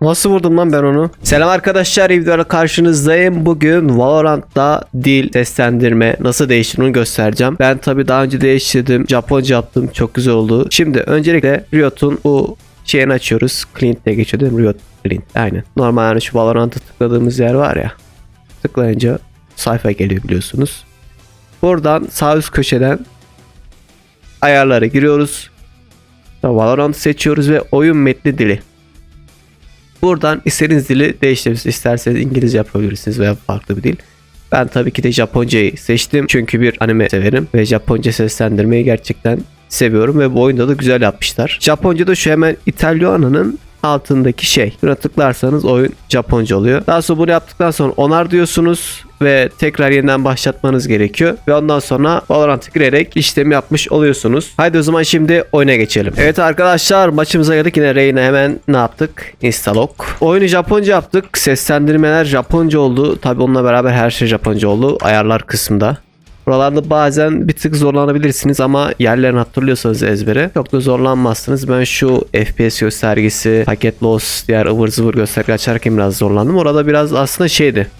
Nasıl vurdum lan ben onu? Selam arkadaşlar videoda karşınızdayım. Bugün Valorant'ta dil seslendirme nasıl değiştiğini göstereceğim. Ben tabi daha önce değiştirdim. Japonca yaptım. Çok güzel oldu. Şimdi öncelikle Riot'un bu şeyini açıyoruz. Clint diye? Riot Clint. Aynen. Normal yani şu Valorant'ı tıkladığımız yer var ya. Tıklayınca sayfa geliyor biliyorsunuz. Buradan sağ üst köşeden ayarlara giriyoruz. Valorant seçiyoruz ve oyun metni dili. Buradan istediğiniz dili değiştirebilirsiniz. İsterseniz İngilizce yapabilirsiniz veya farklı bir dil. Ben tabii ki de Japoncayı seçtim. Çünkü bir anime severim ve Japonca seslendirmeyi gerçekten seviyorum ve bu oyunda da güzel yapmışlar. Japonca'da şu hemen İtalyana'nın altındaki şey. Buna tıklarsanız oyun Japonca oluyor. Daha sonra bunu yaptıktan sonra onar diyorsunuz ve tekrar yeniden başlatmanız gerekiyor. Ve ondan sonra Valorant'a girerek işlemi yapmış oluyorsunuz. Haydi o zaman şimdi oyuna geçelim. Evet arkadaşlar maçımıza geldik. Yine Reyna hemen ne yaptık? Instalok. Oyunu Japonca yaptık. Seslendirmeler Japonca oldu. Tabi onunla beraber her şey Japonca oldu. Ayarlar kısmında. Buralarda bazen bir tık zorlanabilirsiniz ama yerlerini hatırlıyorsanız ezbere çok da zorlanmazsınız. Ben şu FPS göstergesi, paket loss, diğer ıvır zıvır gösterge açarken biraz zorlandım. Orada biraz aslında şeydi.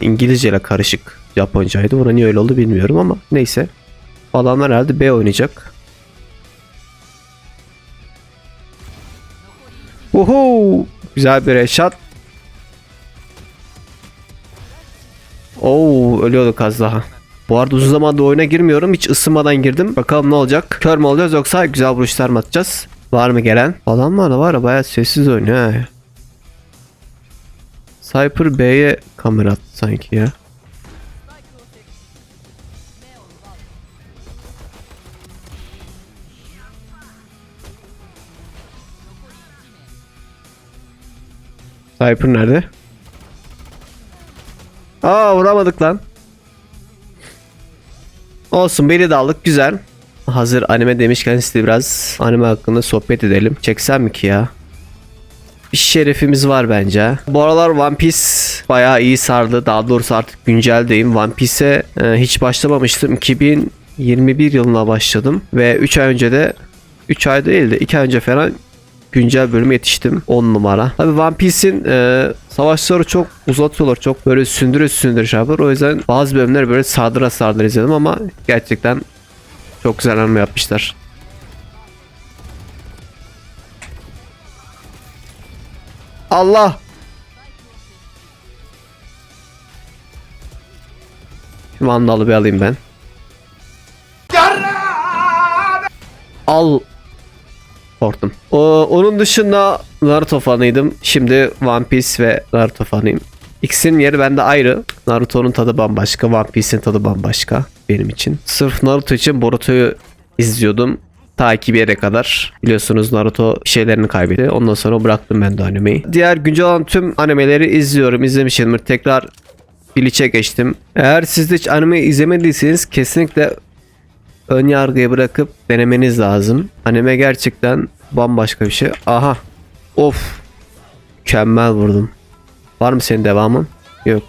İngilizce ile karışık Japoncaydı. Buna niye öyle oldu bilmiyorum ama neyse. Adamlar herhalde B oynayacak. Uhu! Güzel bir headshot. Oo ölüyorduk az daha. Bu arada uzun zamandır oyuna girmiyorum. Hiç ısınmadan girdim. Bakalım ne olacak. Kör mü olacağız yoksa güzel vuruşlar mı atacağız? Var mı gelen? Falan var da var ya sessiz oynuyor ha. Cypher B'ye kamera attı sanki ya. Cypher nerede? Aa vuramadık lan. Olsun beni de aldık güzel. Hazır anime demişken size biraz anime hakkında sohbet edelim. Çeksem mi ki ya? Bir şerefimiz var bence. Bu aralar One Piece bayağı iyi sardı. Daha doğrusu artık günceldeyim. One Piece'e e, hiç başlamamıştım. 2021 yılına başladım. Ve 3 ay önce de 3 ay değil de 2 ay önce falan güncel bölüme yetiştim. 10 numara. Tabi One Piece'in e, savaşları çok uzatıyorlar. Çok böyle sündüre sündüre şey yapıyor. O yüzden bazı bölümleri böyle sardıra sardıra izledim ama gerçekten çok güzel anime yapmışlar. Allah! Vandalı bir alayım ben. Al. Korktum. O, onun dışında Naruto fanıydım. Şimdi One Piece ve Naruto fanıyım. İkisinin yeri bende ayrı. Naruto'nun tadı bambaşka. One Piece'in tadı bambaşka benim için. Sırf Naruto için Boruto'yu izliyordum. Ta ki bir yere kadar. Biliyorsunuz Naruto şeylerini kaybetti. Ondan sonra bıraktım ben de animeyi. Diğer güncel olan tüm animeleri izliyorum. İzlemişimdir. Tekrar Bleach'e geçtim. Eğer siz de hiç anime izlemediyseniz kesinlikle ön yargıyı bırakıp denemeniz lazım. Anime gerçekten bambaşka bir şey. Aha. Of. Mükemmel vurdum. Var mı senin devamın? Yok.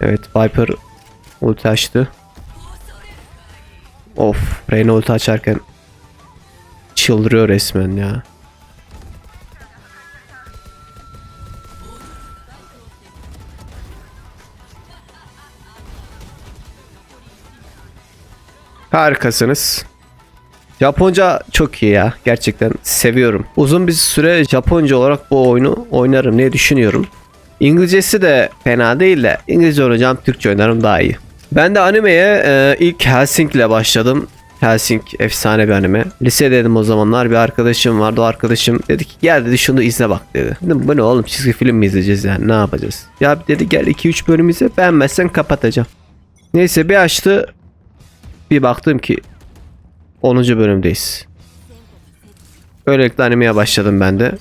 Evet Viper ulti açtı. Of Reyna ulti açarken çıldırıyor resmen ya. Harikasınız. Japonca çok iyi ya. Gerçekten seviyorum. Uzun bir süre Japonca olarak bu oyunu oynarım diye düşünüyorum. İngilizcesi de fena değil de İngilizce oynayacağım Türkçe oynarım daha iyi. Ben de animeye e, ilk Helsing ile başladım. Helsing efsane bir anime. Lisedeydim o zamanlar bir arkadaşım vardı. O arkadaşım dedi ki gel dedi şunu izle bak dedi. Dedim bu ne oğlum çizgi film mi izleyeceğiz yani ne yapacağız? Ya dedi gel 2-3 bölüm izle beğenmezsen kapatacağım. Neyse bir açtı bir baktım ki 10. bölümdeyiz. Böylelikle animeye başladım ben de.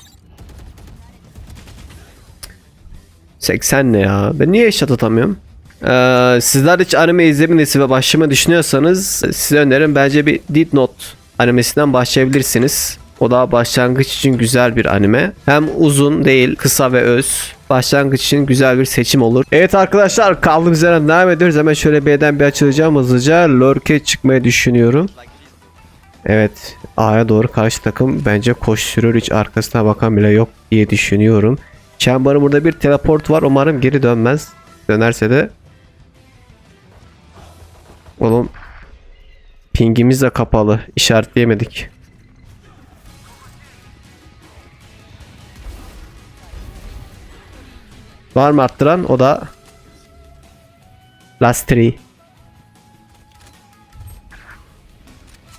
80 ne ya? Ben niye eşat atamıyorum? Ee, sizler hiç anime izlemediyse ve başlamayı düşünüyorsanız size önerim bence bir Death Note animesinden başlayabilirsiniz. O da başlangıç için güzel bir anime. Hem uzun değil, kısa ve öz. Başlangıç için güzel bir seçim olur. Evet arkadaşlar kaldığımız yerden devam ediyoruz. Hemen şöyle B'den bir açılacağım hızlıca. Lurk'e çıkmayı düşünüyorum. Evet A'ya doğru karşı takım bence koşturuyor. Hiç arkasına bakan bile yok diye düşünüyorum. Chamber'ın burada bir teleport var. Umarım geri dönmez. Dönerse de Oğlum pingimiz de kapalı. İşaretleyemedik. Var mı arttıran? O da Last 3. 13, 13,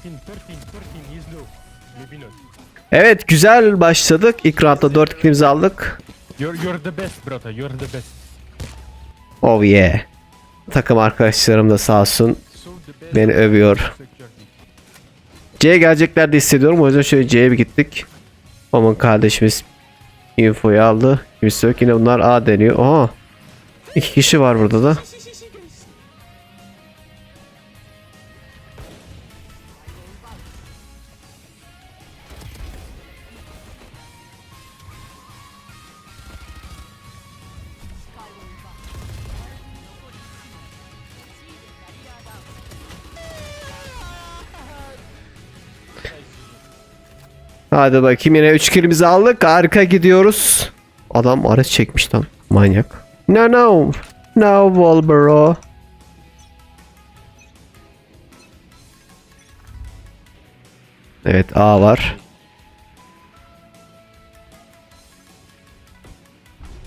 13 is low. Maybe not. Evet güzel başladık. İlk roundda 4 kilimizi aldık. You're, you're the best, brother. You're the best. Oh yeah. Takım arkadaşlarım da sağ olsun beni övüyor. C'ye gelecekler de hissediyorum. O yüzden şöyle C'ye bir gittik. Oman kardeşimiz infoyu aldı. Kimse yok. Yine bunlar A deniyor. Aha. İki kişi var burada da. Hadi bakayım yine 3 kilimizi aldık. Harika gidiyoruz. Adam araç çekmiş lan. Manyak. No no. No Wolbero. Evet A var.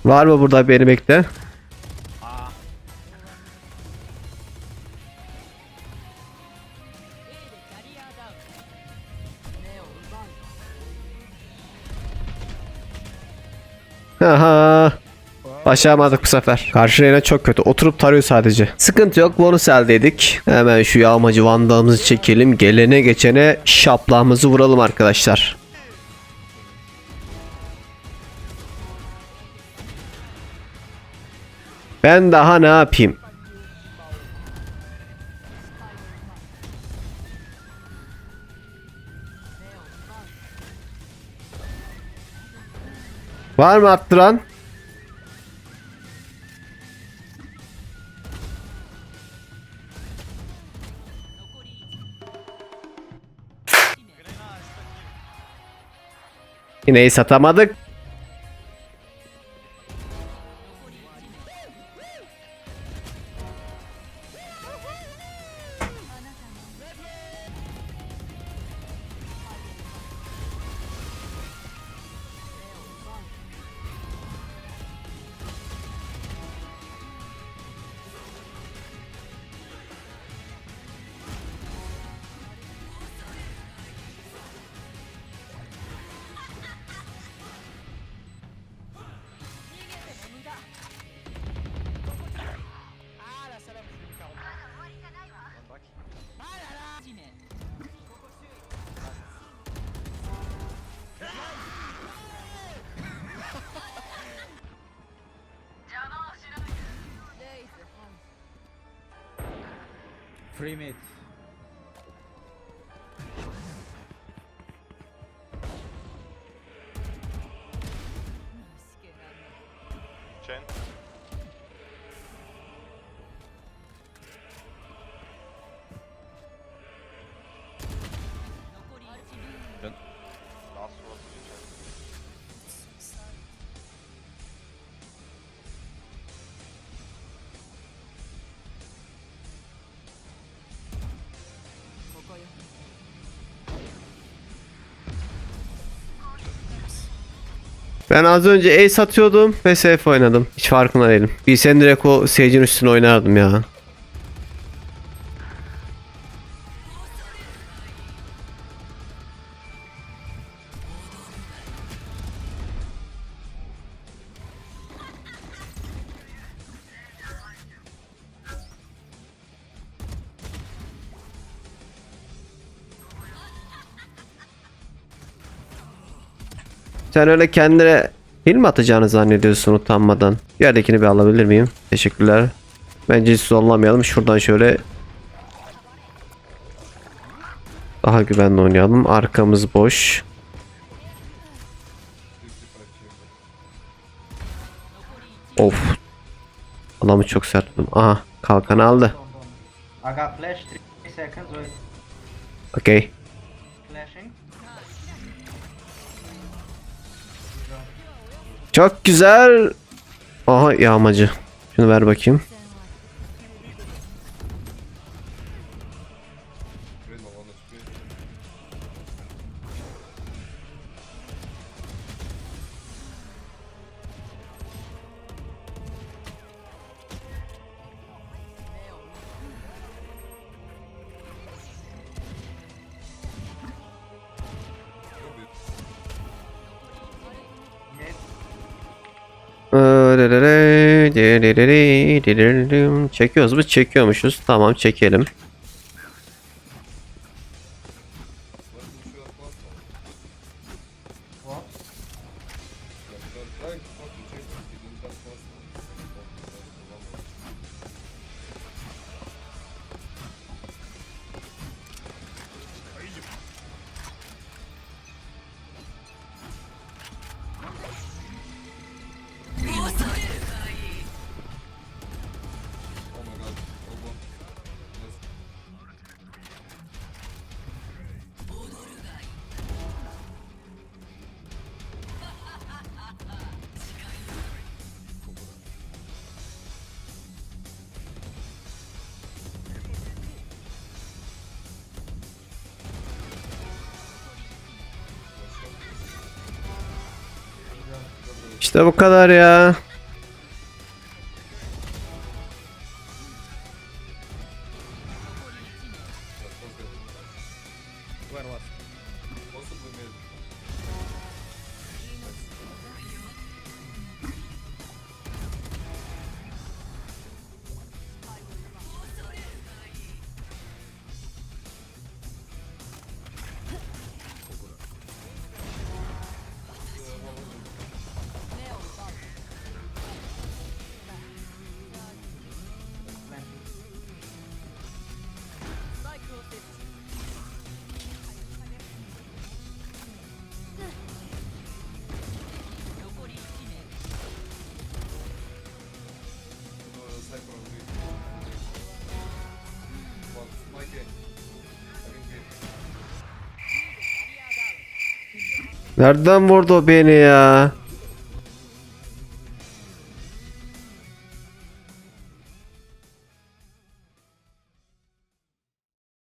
Var mı burada beni bekle? Aha. Başaramadık bu sefer. Karşı reyna çok kötü. Oturup tarıyor sadece. Sıkıntı yok. Bonus elde ettik. Hemen şu yağmacı vandalımızı çekelim. Gelene geçene şaplağımızı vuralım arkadaşlar. Ben daha ne yapayım? Var mı arttıran? Yine satamadık. Trim it. Ben az önce ace atıyordum ve safe oynadım. Hiç farkında değilim. Bir sen direkt o Sage'in üstüne oynardım ya. Sen öyle kendine hil mi atacağını zannediyorsun utanmadan? Yerdekini bir alabilir miyim? Teşekkürler. Bence hiç zorlamayalım. Şuradan şöyle daha güvenli oynayalım. Arkamız boş. Of. Adamı çok sert vurdum. Aha kalkanı aldı. I got flash 3 seconds, wait. Okey. Flashing. Çok güzel. Aha yağmacı. Şunu ver bakayım. Çekiyoruz mu? Çekiyormuşuz. Tamam çekelim. İşte bu kadar ya. Nereden vurdu beni ya?